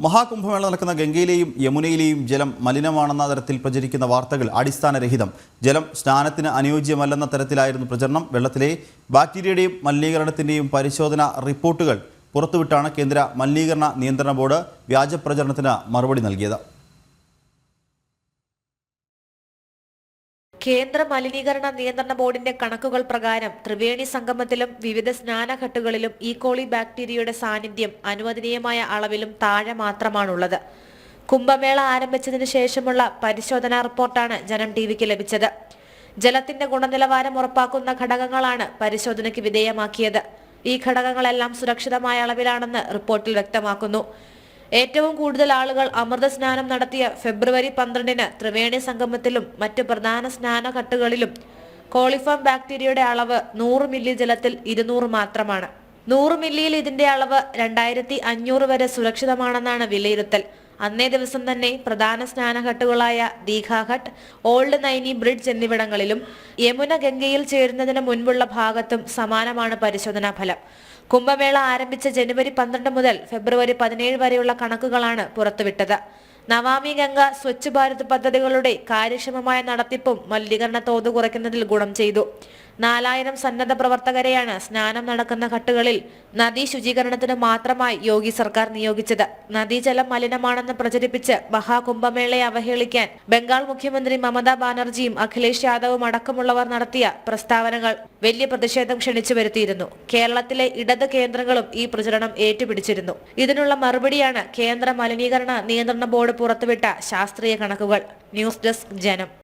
മഹാകുംഭമേള നടക്കുന്ന ഗംഗയിലെയും യമുനയിലെയും ജലം മലിനമാണെന്ന തരത്തിൽ പ്രചരിക്കുന്ന വാർത്തകൾ അടിസ്ഥാനരഹിതം. ജലം സ്നാനത്തിന് അനുയോജ്യമല്ലെന്ന തരത്തിലായിരുന്നു പ്രചരണം. വെള്ളത്തിലെ ബാക്ടീരിയയുടെയും മലിനീകരണത്തിന്റെയും പരിശോധന റിപ്പോർട്ടുകൾ പുറത്തുവിട്ടാണ് കേന്ദ്ര മലിനീകരണ നിയന്ത്രണ ബോർഡ് വ്യാജപ്രചരണത്തിന് മറുപടി നൽകിയത്. കേന്ദ്ര മലിനീകരണ നിയന്ത്രണ ബോർഡിന്റെ കണക്കുകൾ പ്രകാരം ത്രിവേണി സംഗമത്തിലും വിവിധ സ്നാനഘട്ടുകളിലും ഈക്കോളി ബാക്ടീരിയയുടെ സാന്നിധ്യം അനുവദനീയമായ അളവിലും താഴെ മാത്രമാണുള്ളത്. കുംഭമേള ആരംഭിച്ചതിനു ശേഷമുള്ള പരിശോധനാ റിപ്പോർട്ടാണ് ജനം ടിവിക്ക് ലഭിച്ചത്. ജലത്തിന്റെ ഗുണനിലവാരം ഉറപ്പാക്കുന്ന ഘടകങ്ങളാണ് പരിശോധനയ്ക്ക് വിധേയമാക്കിയത്. ഈ ഘടകങ്ങളെല്ലാം സുരക്ഷിതമായ അളവിലാണെന്ന് റിപ്പോർട്ടിൽ വ്യക്തമാക്കുന്നു. ഏറ്റവും കൂടുതൽ ആളുകൾ അമൃത സ്നാനം നടത്തിയ ഫെബ്രുവരി പന്ത്രണ്ടിന് ത്രിവേണി സംഗമത്തിലും മറ്റ് പ്രധാന സ്നാനഘട്ടുകളിലും കോളിഫോം ബാക്ടീരിയയുടെ അളവ് നൂറ് മില്ലി ജലത്തിൽ ഇരുന്നൂറ് മാത്രമാണ്. നൂറ് മില്ലിയിൽ ഇതിന്റെ അളവ് രണ്ടായിരത്തി അഞ്ഞൂറ് വരെ സുരക്ഷിതമാണെന്നാണ് വിലയിരുത്തൽ. അന്നേ ദിവസം തന്നെ പ്രധാന സ്നാനഘട്ടുകളായ ദീഘാഘട്ട് ഓൾഡ് നൈനി ബ്രിഡ്ജ് എന്നിവിടങ്ങളിലും യമുന ഗംഗയിൽ ചേരുന്നതിന് മുൻപുള്ള ഭാഗത്തും സമാനമാണ് പരിശോധനാ ഫലം. കുംഭമേള ആരംഭിച്ച ജനുവരി പന്ത്രണ്ട് മുതൽ ഫെബ്രുവരി പതിനേഴ് വരെയുള്ള കണക്കുകളാണ് പുറത്തുവിട്ടത്. നമാമി ഗംഗ സ്വച്ഛ് ഭാരത് പദ്ധതികളുടെ കാര്യക്ഷമമായ നടത്തിപ്പും മലിനീകരണ തോത് കുറയ്ക്കുന്നതിൽ ഗുണം ചെയ്തു. നാലായിരം സന്നദ്ധ പ്രവർത്തകരെയാണ് സ്നാനം നടക്കുന്ന ഘട്ടുകളിൽ നദീ ശുചീകരണത്തിന് മാത്രമായി യോഗി സർക്കാർ നിയോഗിച്ചത്. നദീജലം മലിനമാണെന്ന് പ്രചരിപ്പിച്ച് മഹാകുംഭമേളയെ അവഹേളിക്കാൻ ബംഗാൾ മുഖ്യമന്ത്രി മമതാ ബാനർജിയും അഖിലേഷ് യാദവും അടക്കമുള്ളവർ നടത്തിയ പ്രസ്താവനകൾ വലിയ പ്രതിഷേധം ക്ഷണിച്ചു വരുത്തിയിരുന്നു. കേരളത്തിലെ ഇടത് കേന്ദ്രങ്ങളും ഈ പ്രചരണം ഏറ്റുപിടിച്ചിരുന്നു. ഇതിനുള്ള മറുപടിയാണ് കേന്ദ്ര മലിനീകരണ നിയന്ത്രണ ബോർഡ് പുറത്തുവിട്ട ശാസ്ത്രീയ കണക്കുകൾ. ന്യൂസ് ഡെസ്ക് ജനം.